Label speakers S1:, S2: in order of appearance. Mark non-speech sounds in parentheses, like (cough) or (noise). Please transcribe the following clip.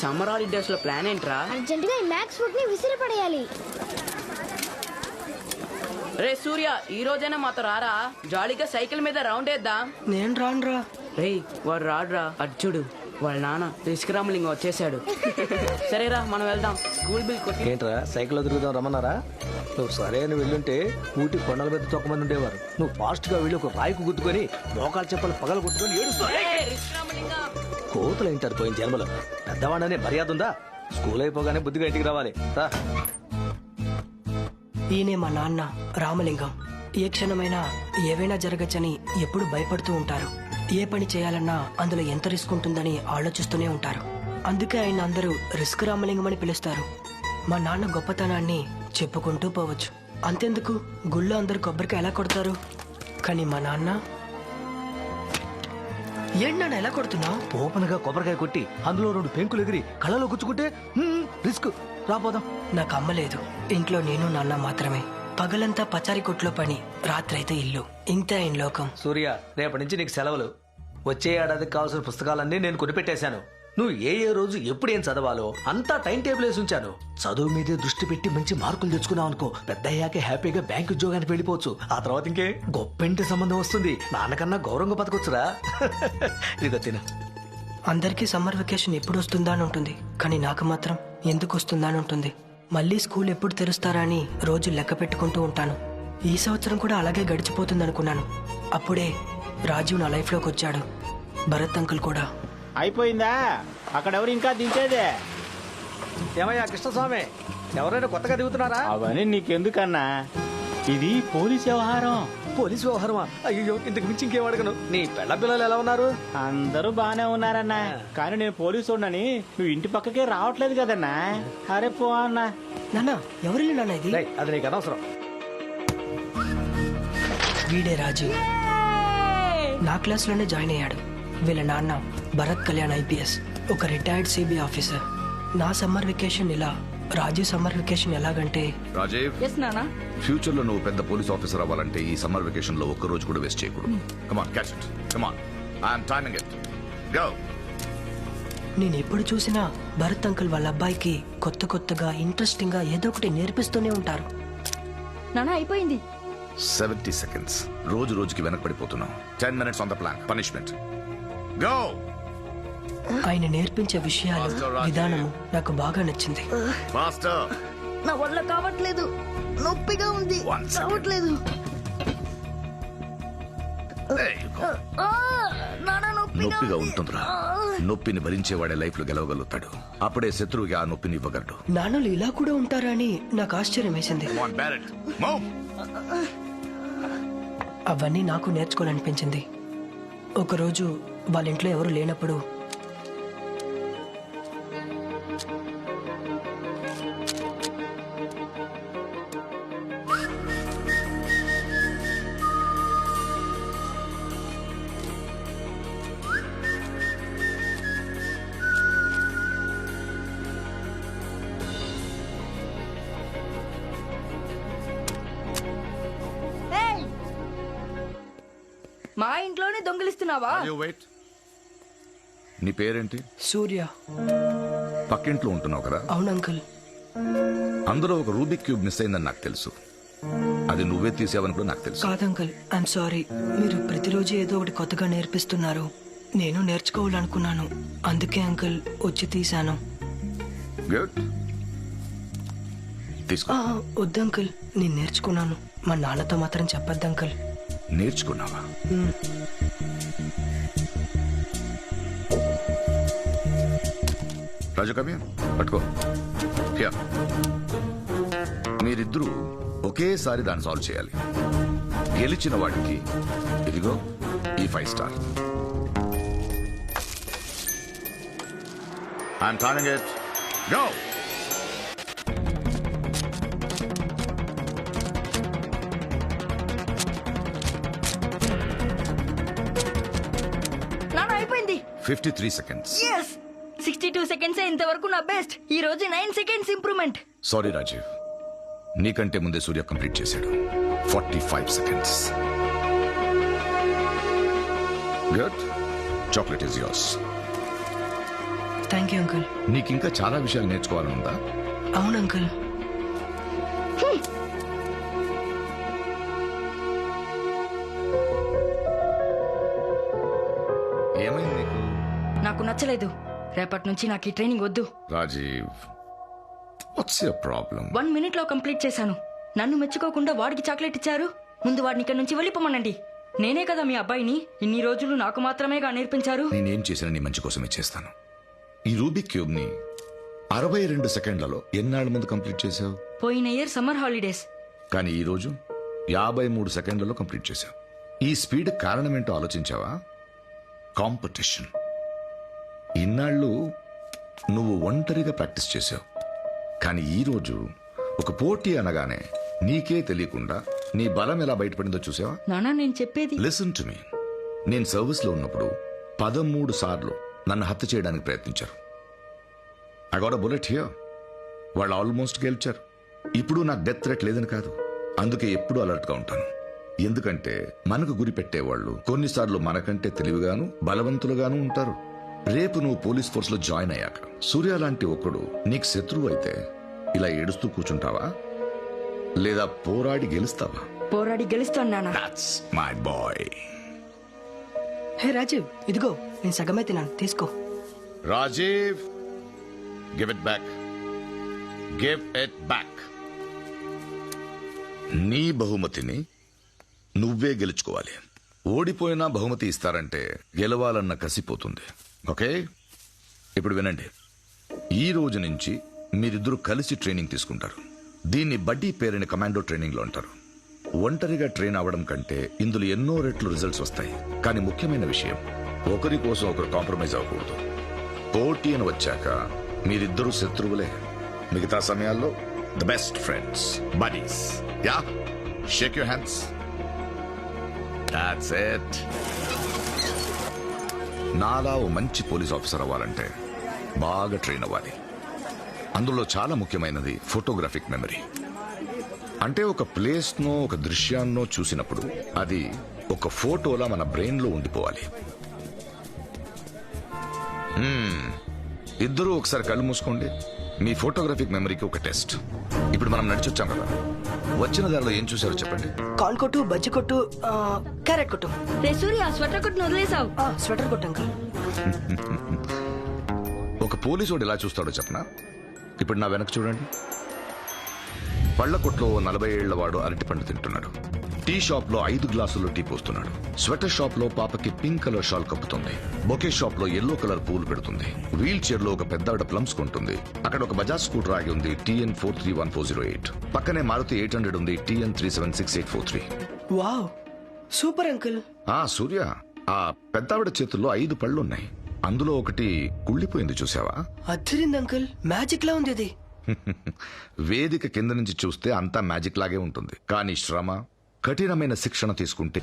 S1: Summer హాలిడేస్లో plan ఏంట్రా?
S2: అర్జెంటుగా ఈ మ్యాక్స్ ఫుడ్ని విసిరి పడేయాలి
S1: రే సూర్య ఈ రోజైనా మాతో రారా? జాలీగా సైకిల్ మీద రౌండ్ వేద్దాం.
S3: నేను రానురా.
S1: రేయ్ వాడు రాడురా. అర్జుడు వాళ్ళ నాన్న తీసుకురామలింగ వచ్చేసాడు. (laughs) సరేరా మనం వెళ్దాం. స్కూల్ బిల్ కొట్టి
S4: ఏంట్రా సైకిల్ తిరుగుదాం రమ్మన్నారా? నువ్వు సరే అని వెళ్ళుంటే ఊటి కొండల మీద తొక్కమంది ఉండేవారు. నువ్వు ఫాస్ట్గా వెళ్ళి ఒక రాయికు గుద్దుకొని మోకాలు చెప్పలు పగలు కొట్టుకొని ఏడుస్తా
S1: రేయ్, తీసుకురామలింగం.
S4: కోతులు ఏంటారు పోయిన జన్మలో? పెద్దవాడనే మర్యాద ఉందా? స్కూల్ అయిపోగానే బుద్ధిగా ఇంటికి రావాలి. రా.
S3: ఈయనే మా నాన్న రామలింగం. ఏ క్షణమైనా ఏవైనా జరగచ్చని ఎప్పుడు భయపడుతూ ఉంటారు. ఏ పని చేయాలన్నా అందులో ఎంత రిస్క్ ఉంటుందని ఆలోచిస్తూనే ఉంటారు. అందుకే ఆయన అందరూ రిస్క్ రామలింగం అని పిలుస్తారు. మా నాన్న గొప్పతనాన్ని చెప్పుకుంటూ పోవచ్చు. అంతెందుకు? గుళ్ళో అందరు కొబ్బరికాయ ఎలా కొడతారు. కానీ మా నాన్న ఏంటి నాన్న ఎలా కొడుతున్నావు?
S4: ఓపెన్గా కొబ్బరికాయ కొట్టి అందులో రెండు పెంకులు ఎగిరి కళ్ళలో గుచ్చుకుంటే రిస్క్. రాపోదాం
S3: నాకు అమ్మ లేదు. ఇంట్లో నేను నాన్న మాత్రమే. పగలంతా పచారి కొట్లో పని రాత్రైతే ఇల్లు. ఇంతే ఆయన లోకం.
S4: సూర్య రేపటి నుంచి నీకు సెలవులు. వచ్చే ఏడాదికి కావాల్సిన పుస్తకాలన్నీ నేను కొనిపెట్టేశాను. నువ్వు ఏ ఏ రోజు ఎప్పుడు ఏం చదవాలో అంతా టైం టేబుల్ వేసి ఉంచాను. చదువు మీదే దృష్టి పెట్టి మంచి మార్కులు తెచ్చుకున్నావు అనుకో పెద్ద అయ్యాక హ్యాపీగా బ్యాంక్ ఉద్యోగానికి వెళ్ళిపోవచ్చు. ఆ తర్వాత ఇంకే గొప్పింటి సంబంధం వస్తుంది. నాన్నకన్నా గౌరవంగా బతకొచ్చురా. (laughs) ఇదిగో తిన.
S3: అందరికీ సమ్మర్ వెకేషన్ ఎప్పుడు వస్తుందా అని ఉంటుంది. కానీ నాకు మాత్రం ఎందుకు వస్తుందా అని ఉంటుంది. మళ్ళీ స్కూల్ ఎప్పుడు తెరుస్తారా అని రోజు లెక్క పెట్టుకుంటూ ఉంటాను. ఈ సంవత్సరం కూడా అలాగే గడిచిపోతుంది అనుకున్నాను అప్పుడే రాజీవ్ నా లైఫ్లోకి వచ్చాడు. భరత్ అంకుల్ కూడా.
S5: అయిపోయిందా? అక్కడెవరు ఇంకా దించేదే?
S4: ఏమయ్యా కృష్ణస్వామి ఎవరైనా కొత్తగా దిగుతున్నారా?
S5: అవన్నీ నీకెందుకన్నా? ఇది పోలీస్ వ్యవహారం.
S4: పోలీసు వ్యవహారమా? అయ్యో ఇంతకు మించి ఇంకేం అడగను? నీ పెళ్ళ పిల్లలు ఎలా ఉన్నారు?
S5: అందరూ బానే ఉన్నారన్నా. కానీ నేను పోలీసు ఉన్నాని నువ్వు ఇంటి పక్కకే రావట్లేదు కదన్నా. అరే పో అన్నా.
S3: నాన్న ఎవరిల్లు నాన్న ఇది?
S4: రేయ్, అది నీకు అనవసరం.
S3: వీడే రాజీవ్ నా క్లాస్లోనే జాయిన్ అయ్యాడు. వీళ్ళ నాన్న భరత్ కళ్యాణ్ ఐపీఎస్ ఒక రిటైర్డ్ సిబిఐ ఆఫీసర్ నా సమ్మర్ వెకేషన్ ఇలా రాజీవ్ సమ్మర్ వెకేషన్ ఎలాగంటే?
S6: రాజీవ్?
S1: ఎస్ నానా.
S6: ఫ్యూచర్లో నువ్వు పెద్ద పోలీస్ ఆఫీసర్ అవ్వాలంటే ఈ సమ్మర్ వెకేషన్లో ఒక్క రోజు కూడా వేస్ట్ చేయకూడదు. Come on catch it come on I'm timing it go
S3: నేను ఎప్పుడు చూసినా భరత్ అంకుల్ వాళ్ళ అబ్బాయికి కొత్త కొత్తగా ఇంట్రెస్టింగ్గా ఏదో ఒకటి నేర్పిస్తూనే ఉంటారు.
S2: నాన్న అయిపోయింది.
S6: సెవెంటీ సెకండ్స్ రోజు రోజుకి వెనకబడిపోతున్నావు. Ten minutes on the plan punishment go
S3: ఆయన నేర్పించే విషయాలు. విధానము నాకు బాగా నచ్చింది.
S6: మాస్టర్.
S2: నా వల్ల కావట్లేదు. నొప్పిగా ఉంది. కావట్లేదు. నొప్పిగా.
S6: ఉంటుందిరా. నొప్పిని భరించేవాడే లైఫ్లో గెలవగలుగుతాడు. అప్పుడే శత్రువుకి ఆ నొప్పిని ఇవ్వగలడు.
S3: నాన్నలు ఇలా కూడా ఉంటారా అని నాకు ఆశ్చర్యం వేసింది. అవన్నీ నాకు నేర్చుకోవాలనిపించింది. ఒకరోజు వాళ్ళ ఇంట్లో ఎవరు లేనప్పుడు
S2: మా ఇంట్లోనే దొంగిలిస్తున్నావా?
S6: Wait. నీ పేరేంటి?
S3: సూర్య.
S6: పక్కింట్లో ఉంటున్నావు కదా?
S3: అవును అంకుల్.
S6: అందులో ఒక రూబిక్ క్యూబ్ మిస్ అయిందని నాకు తెలుసు. అది నువ్వే తీసావని కూడా నాకు తెలుసు.
S3: కాదు అంకుల్. ఐఎమ్ సారీ మీరు ప్రతిరోజు ఏదో ఒకటి కొత్తగా నేర్పిస్తున్నారు. నేను నేర్చుకోవాలనుకున్నాను. అందుకే అంకుల్ వచ్చి తీశాను.
S6: గుడ్ తీసుకో.
S3: వద్దు అంకుల్. నేను నేర్చుకున్నాను. మా నాన్నతో మాత్రం చెప్పొద్దు అంకుల్.
S6: నేర్చుకున్నావా? రాజు కవి పట్టుకో. Here. మీరిద్దరూ ఒకేసారి దాన్ని సాల్వ్ చేయాలి. గెలిచిన వాడికి ఇదిగో ఈ five star. I'm turning it. Go! Fifty three seconds
S2: yes sixty two seconds ఇంతవరకు నా బెస్ట్ ఈ రోజు nine seconds improvement
S6: sorry Rajiv నీకంటే ముందే సూర్య కంప్లీట్ చేశాడు. Forty five seconds good chocolate is yours
S3: thank you uncle
S6: నీకు ఇంకా చాలా విషయాలు నేర్చుకోవాలని ఉందా
S3: అవును అంకుల్
S6: నాకు
S2: నచ్చలేదు. రేపటి నుంచి నాకు ఈ ట్రైనింగ్ వద్దు.
S6: Rajiv what's your problem
S2: one మినిట్లో కంప్లీట్ చేశాను. నన్ను మెచ్చుకోకుండా వాడికి చాక్లెట్ ఇచ్చారు? ముందు వాడిని ఇక్కడ నుంచి వెళ్ళిపోమనండి. నేనే కదా మీ అబ్బాయిని. ఇన్ని రోజులు నాకు మాత్రమేగా నేర్పించారు.
S6: నేనేం చేసినా నీ మంచి కోసమే చేస్తాను. ఈ రూబిక్ క్యూబ్ని అరవై రెండు సెకండ్లలో ఎన్నాళ్ళ ముందు కంప్లీట్ చేసావు
S2: పోయిన ఇయర్ సమ్మర్ హాలిడేస్.
S6: కానీ ఈ రోజు యాభై మూడు సెకండ్లలో కంప్లీట్ చేశావు. ఈ స్పీడ్ కారణం ఏంటో ఆలోచించావా? కాంపిటీషన్. ఇన్నాళ్ళు నువ్వు ఒంటరిగా ప్రాక్టీస్ చేసావు కానీ ఈ రోజు ఒక పోటీ అనగానే నీకే తెలియకుండా నీ బలం ఎలా బయటపడిందో చూసావా?
S2: నానా నేను చెప్పేది
S6: లిసన్ టు మీ నేను సర్వీస్లో ఉన్నప్పుడు పదమూడు సార్లు నన్ను హత్య చేయడానికి ప్రయత్నించారు. ఐ గోట్ బుల్లెట్ హియర్ వాళ్ళు ఆల్మోస్ట్ గెలిచారు. ఇప్పుడు నాకు డెత్ థ్రెట్ లేదని కాదు. అందుకే ఎప్పుడూ అలర్ట్గా ఉంటాను. ఎందుకంటే మనకు గురి పెట్టేవాళ్ళు కొన్నిసార్లు మనకంటే తెలివిగాను బలవంతులుగాను ఉంటారు. రేపు నువ్వు పోలీస్ ఫోర్స్లో జాయిన్ అయ్యాక సూర్య లాంటి ఒకడు నీకు శత్రువు అయితే ఇలా ఏడుస్తూ కూర్చుంటావా? లేదా పోరాడి గెలుస్తావా?
S2: పోరాడి గెలుస్తాను
S6: మై బాయ్
S3: హే రాజీవ్ ఇదిగో నేను సగమే తిన్నాను తీసుకో.
S6: Rajiv give it back give it back నీ బహుమతిని నువ్వే గెలుచుకోవాలి. ఓడిపోయినా బహుమతి ఇస్తారంటే గెలవాలన్న కసిపోతుంది. ఓకే? ఇప్పుడు వినండి. ఈ రోజు నుంచి మీరిద్దరూ కలిసి ట్రైనింగ్ తీసుకుంటారు. దీన్ని బడ్డీ పేరని కమాండో ట్రైనింగ్లో అంటారు. ఒంటరిగా ట్రైన్ అవ్వడం కంటే ఇందులో ఎన్నో రెట్లు రిజల్ట్స్ వస్తాయి. కానీ ముఖ్యమైన విషయం ఒకరి కోసం ఒకరు కాంప్రమైజ్ అవ్వకూడదు. పోటీ అని వచ్చాక మీరిద్దరూ శత్రువులే. మిగతా సమయాల్లో the best friends buddies. Yeah shake you hands. That's it నాలా ఓ మంచి పోలీస్ ఆఫీసర్ అవ్వాలంటే బాగా ట్రైన్ అవ్వాలి. అందులో చాలా ముఖ్యమైనది ఫోటోగ్రాఫిక్ మెమరీ అంటే ఒక ప్లేస్నో ఒక దృశ్యాన్నో చూసినప్పుడు అది ఒక ఫోటోలా మన బ్రెయిన్లో ఉండిపోవాలి. ఇద్దరూ ఒకసారి కళ్ళు మూసుకోండి. మీ ఫోటోగ్రాఫిక్ మెమరీకి ఒక టెస్ట్ ఇప్పుడు మనం నడిచొచ్చాం కదా. వచ్చిన దారిలో ఏం చూసారో చెప్పండి.
S3: కార్న్ కొట్టు బజ్జి కొట్టు ఆ, క్యారెట్ కొట్టు.
S2: రే సూర్య స్వెటర్ కొట్టును వదిలేసావు.
S3: ఆ, స్వెటర్ కొట్టు అంకుల్ (laughs)
S6: ఒక పోలీసోడు ఎలా చూస్తాడో చెప్పనా? ఇప్పుడు నా వెనక చూడండి. పళ్ళ కొట్లో ఓ నలభై ఏళ్ళ వాడు అరటిపండు తింటున్నాడు. టీ షాప్లో ఐదు గ్లాసులు టీ పోస్తున్నాడు. స్వెటర్ షాప్లో పాపకి పింక్ కలర్ షాల్ కప్పుతుంది. బొకే షాప్లో ఎల్లో కలర్ పూలు పెడుతుంది. వీల్ చైర్లో ఒక పెద్ద ప్లమ్స్ కొంటుంది. అక్కడ ఒక బజాజ్ స్కూటర్ ఆగి ఉంది TN four three one four zero eight. పక్కనే మారుతి ఎయిట్ హండ్రెడ్ ఉంది TN three seven six eight four three.
S3: Wow! Super uncle!
S6: ఆ సూర్య! ఆ పెద్దావిడ చేతుల్లో ఐదు పళ్ళున్నాయి. అందులో ఒకటి కుళ్ళిపోయింది చూసావా
S3: అద్దరింది అంకుల్! మ్యాజిక్ లా ఉంది అది. (laughs)
S6: వేదిక కింద నుంచి చూస్తే అంతా మ్యాజిక్ లాగే ఉంటుంది. కానీ శ్రమ కఠినమైన శిక్షణ తీసుకుంటే